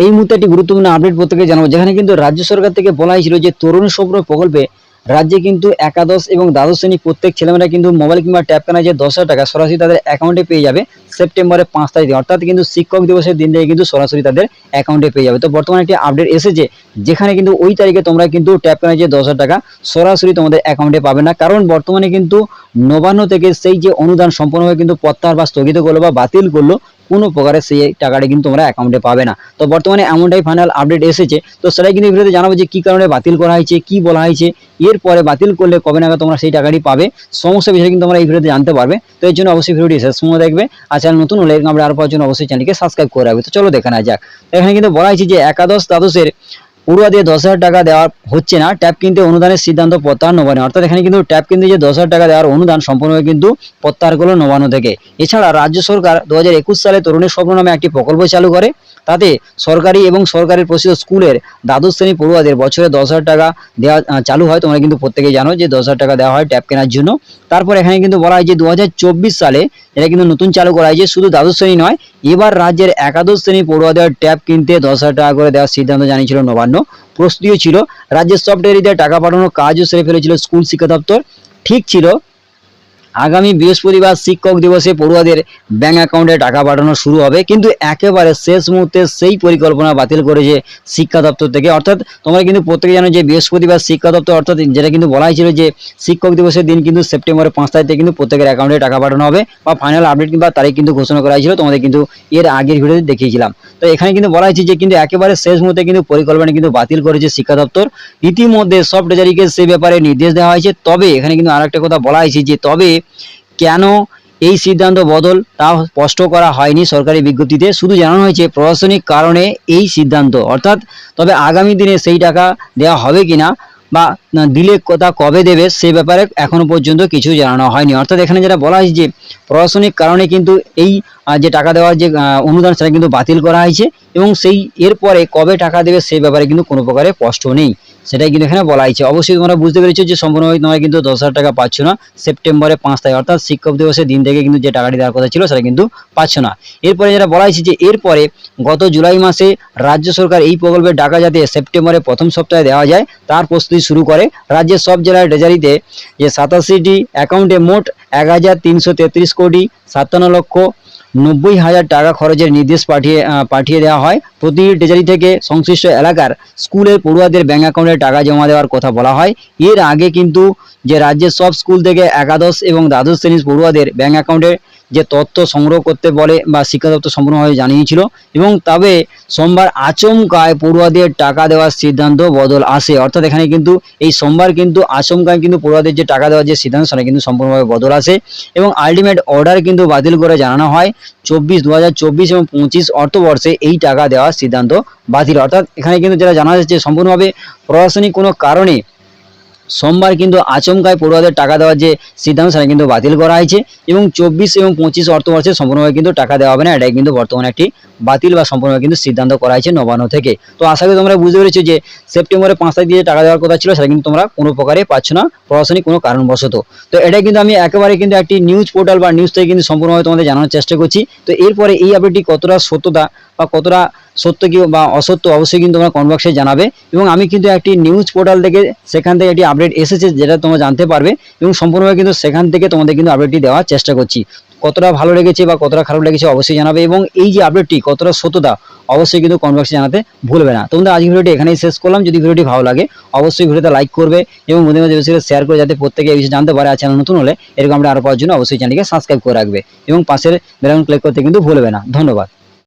এই মুহূর্তে একটি গুরুত্বপূর্ণ আপডেট প্রত্যেকে জানাব। যেখানে কিন্তু রাজ্য সরকার থেকে বলা হয়েছিল যে তরুণ স্বপ্ন প্রকল্পে রাজ্যে কিন্তু একাদশ এবং দ্বাদশ শ্রেণি প্রত্যেক ছেলেমেয়েরা কিন্তু মোবাইল কিংবা ট্যাব কেনা যে দশ টাকা সরাসরি তাদের অ্যাকাউন্টে পেয়ে যাবে সেপ্টেম্বরের পাঁচ তারিখে অর্থাৎ কিন্তু শিক্ষক দিবসের দিন থেকে কিন্তু সরাসরি তাদের অ্যাকাউন্টে পেয়ে যাবে। তো বর্তমানে একটি আপডেট এসেছে যেখানে কিন্তু ওই তারিখে তোমরা কিন্তু ট্যাব কেনা যে দশ টাকা সরাসরি তোমাদের অ্যাকাউন্টে পাবে না। কারণ বর্তমানে কিন্তু নবান্ন থেকে সেই যে অনুদান সম্পূর্ণভাবে কিন্তু প্রত্যাহার বা স্থগিত করল বা বাতিল করল, কোনো প্রকারে সেই টাকাটা কিন্তু তোমরা অ্যাকাউন্টে পাবে না। তো বর্তমানে এমনটাই ফাইনাল আপডেট এসেছে। তো সেটাই কিন্তু ভিডিওতে জানাব যে কী কারণে বাতিল করা হয়েছে, কি বলা হয়েছে এরপরে বাতিল করলে কবে নাগাদ তোমরা সেই টাকাটি পাবে? সমস্ত বিষয়ে কিন্তু তোমরা এই ভিডিওতে জানতে পারবে। তো এর জন্য অবশ্যই ভিডিওটি শেষ সময় দেখবে আর চ্যানেল নতুন হলে আমরা আর পাওয়ার জন্য অবশ্যই চ্যানেলকে সাবস্ক্রাইব করে রাখবে। তো চলো দেখা না যাক এখানে কিন্তু বলা হয়েছে যে একাদশ দ্বাদশের পড়ুয়া দিয়ে দশ হাজার টাকা দেওয়া হচ্ছে না। ট্যাব কিনতে অনুদানের সিদ্ধান্ত প্রত্যাহার নবান্ন। অর্থাৎ এখানে কিন্তু ট্যাব কিনতে যে দশ হাজার টাকা দেওয়ার অনুদান সম্পূর্ণভাবে কিন্তু প্রত্যাহার করল নবান্ন থেকে। এছাড়া রাজ্য সরকার দু হাজার একুশ সালে তরুণের স্বপ্ন নামে একটি প্রকল্প চালু করে। তাতে সরকারি এবং সরকারি প্রসিদ্ধ স্কুলের দ্বাদশ শ্রেণি পড়ুয়াদের বছরে দশ হাজার টাকা দেওয়া চালু হয়। তোমরা কিন্তু প্রত্যেকেই জানো যে দশ হাজার টাকা দেওয়া হয় ট্যাব কেনার জন্য। তারপর এখানে কিন্তু বলা হয় যে দু হাজার চব্বিশ সালে এটা কিন্তু নতুন চালু করা হয়েছে শুধু দ্বাদশ শ্রেণি নয়, এবার রাজ্যের একাদশ শ্রেণি পড়ুয়াদের ট্যাব কিনতে দশ হাজার টাকা করে দেওয়ার সিদ্ধান্ত জানিয়েছিল নবান্ন। প্রস্তুতিও ছিল রাজ্যের ডেয়ারিতে টাকা পাঠানোর কাজও সেরে ফেলেছিল স্কুল শিক্ষা দপ্তর। ঠিক ছিল আগামী বৃহস্পতিবার শিক্ষক দিবসে পড়ুয়াদের ব্যাংক অ্যাকাউন্টে টাকা পাঠানো শুরু হবে। কিন্তু একেবারে শেষ মুহূর্তে সেই পরিকল্পনা বাতিল করেছে শিক্ষা দপ্তর থেকে। অর্থাৎ তোমরা কিন্তু প্রত্যেকে জানো যে বৃহস্পতিবার শিক্ষা দপ্তর, অর্থাৎ যেটা কিন্তু বলা হয়েছিল যে শিক্ষক দিবসের দিন কিন্তু সেপ্টেম্বরের পাঁচ তারিখে কিন্তু প্রত্যেকের অ্যাকাউন্টে টাকা পাঠানো হবে বা ফাইনাল আপডেট কিংবা তারিখ কিন্তু ঘোষণা করা হয়েছিল। তোমাদের কিন্তু এর আগের ভিডিওতে দেখিয়েছিলাম। তো এখানে কিন্তু বলা হয়েছে যে কিন্তু একেবারে শেষ মুহূর্তে কিন্তু পরিকল্পনা কিন্তু বাতিল করেছে শিক্ষা দপ্তর। ইতিমধ্যে সব ট্রেজারিকে সে ব্যাপারে নির্দেশ দেওয়া হয়েছে। তবে এখানে কিন্তু আরেকটা কথা বলা হয়েছে যে তবে কেন এই সিদ্ধান্ত বদল তা স্পষ্ট করা হয়নি সরকারি বিজ্ঞপ্তিতে? শুধু জানানো হয়েছে প্রশাসনিক কারণে এই সিদ্ধান্ত। অর্থাৎ তবে আগামী দিনে সেই টাকা দেওয়া হবে কিনা বা দিলে কথা কবে দেবে সে ব্যাপারে এখনও পর্যন্ত কিছু জানানো হয়নি। অর্থাৎ এখানে যেটা বলা হয়েছে যে প্রশাসনিক কারণে কিন্তু এই যে টাকা দেওয়ার যে অনুদান সেটা কিন্তু বাতিল করা হয়েছে এবং সেই এরপরে কবে টাকা দেবে সেই ব্যাপারে কিন্তু কোনো প্রকারে স্পষ্ট নেই। সেটাই কিন্তু এখানে বলা হয়েছে। অবশ্যই তোমরা বুঝতে পেরেছ যে সম্পূর্ণভাবে তোমরা কিন্তু দশ হাজার টাকা পাচ্ছ না। সেপ্টেম্বরে পাঁচ তারিখ, অর্থাৎ শিক্ষক দিবসের দিন থেকে কিন্তু যে টাকাটি দেওয়ার কথা ছিল সেটা কিন্তু পাচ্ছ না। এরপরে যেটা বলা হয়েছে যে এরপরে গত জুলাই মাসে রাজ্য সরকার এই প্রকল্পের টাকা যাতে সেপ্টেম্বরে প্রথম সপ্তাহে দেওয়া যায়, তার প্রস্তুতি শুরু করে রাজ্যের সব জেলার ট্রেজারিতে যে সাতাশিটি অ্যাকাউন্টে মোট এক হাজার তিনশো তেত্রিশ কোটি সাতান্ন লক্ষ নব্বই হাজার টাকা খরচের নির্দেশ পাঠিয়ে পাঠিয়ে দেওয়া হয়। প্রতিটি ট্রেজারি থেকে সংশ্লিষ্ট এলাকার স্কুলের পড়ুয়াদের ব্যাঙ্ক অ্যাকাউন্টে টাকা জমা দেওয়ার কথা বলা হয়। এর আগে কিন্তু যে রাজ্যের সব স্কুল থেকে একাদশ এবং দ্বাদশ শ্রেণির পড়ুয়াদের ব্যাঙ্ক অ্যাকাউন্টে যে তথ্য সংগ্রহ করতে বলে বা শিক্ষা দপ্তর সম্পূর্ণভাবে জানিয়েছিল এবং তবে সোমবার আচমকায় পড়ুয়াদের টাকা দেওয়ার সিদ্ধান্ত বদল আসে। অর্থাৎ এখানে কিন্তু এই সোমবার কিন্তু আচমকায় কিন্তু পড়ুয়াদের যে টাকা দেওয়ার যে সিদ্ধান্ত, সেটা কিন্তু সম্পূর্ণভাবে বদল আসে এবং আলটিমেট অর্ডার কিন্তু বাতিল করে জানানো হয়। চব্বিশ দু এবং পঁচিশ অর্থবর্ষে এই টাকা দেওয়ার সিদ্ধান্ত বাতিল। অর্থাৎ এখানে কিন্তু যেটা জানা যাচ্ছে সম্পূর্ণভাবে প্রশাসনিক কোনো কারণে সোমবার কিন্তু আচমকায় পড়ুয়াদের টাকা দেওয়ার যে সিদ্ধান্ত সেটা কিন্তু বাতিল করা হয়েছে এবং চব্বিশ এবং পঁচিশ অর্থবর্ষে সম্পূর্ণভাবে কিন্তু টাকা দেওয়া হবে না, এটাই কিন্তু বর্তমানে একটি বাতিল বা সম্পূর্ণভাবে কিন্তু সিদ্ধান্ত করা হয়েছে নবান্ন থেকে। তো আশা করি তোমরা বুঝতে পেরেছ যে সেপ্টেম্বরে পাঁচ তারিখ দিয়ে টাকা দেওয়ার কথা ছিল সেটা কিন্তু তোমরা কোনো প্রকারে পাচ্ছ না, প্রশাসনিক কোনো কারণবশত। তো এটা কিন্তু আমি একেবারে কিন্তু একটি নিউজ পোর্টাল বা নিউজ থেকে কিন্তু সম্পূর্ণভাবে তোমাদের জানানোর চেষ্টা করছি। তো এরপরে এই আপডেটটি কতটা সত্যতা বা কতটা সত্য কি বা অসত্য অবশ্যই কিন্তু তোমরা কমেন্ট বক্সে জানাবে। এবং আমি কিন্তু একটি নিউজ পোর্টাল থেকে সেখান থেকে একটি আপডেট এসেছে যেটা তোমরা জানতে পারবে এবং সম্পূর্ণভাবে কিন্তু সেখান থেকে তোমাদের কিন্তু আপডেটটি দেওয়ার চেষ্টা করছি। কতটা ভালো লেগেছে বা কতটা খারাপ লেগেছে অবশ্যই জানাবে এবং এই যে আপডেটটি কতটা সত্যতা অবশ্যই কিন্তু কমেন্ট বক্সে জানাতে ভুলবে না। তোমাদের আজকের ভিডিওটি এখানেই শেষ করলাম। যদি ভিডিওটি ভালো লাগে অবশ্যই ভিডিওতে লাইক করবে এবং মধ্যে মধ্যে বেশি শেয়ার করে যাতে প্রত্যেকে এই বিষয়ে জানতে পারে আর চ্যানেল নতুন হলে এরকম আমরা আরও পাওয়ার জন্য অবশ্যই চ্যানেলকে সাবস্ক্রাইব করে রাখবে এবং পাশের বেলান ক্লিক করতে কিন্তু ভুলবে না। ধন্যবাদ।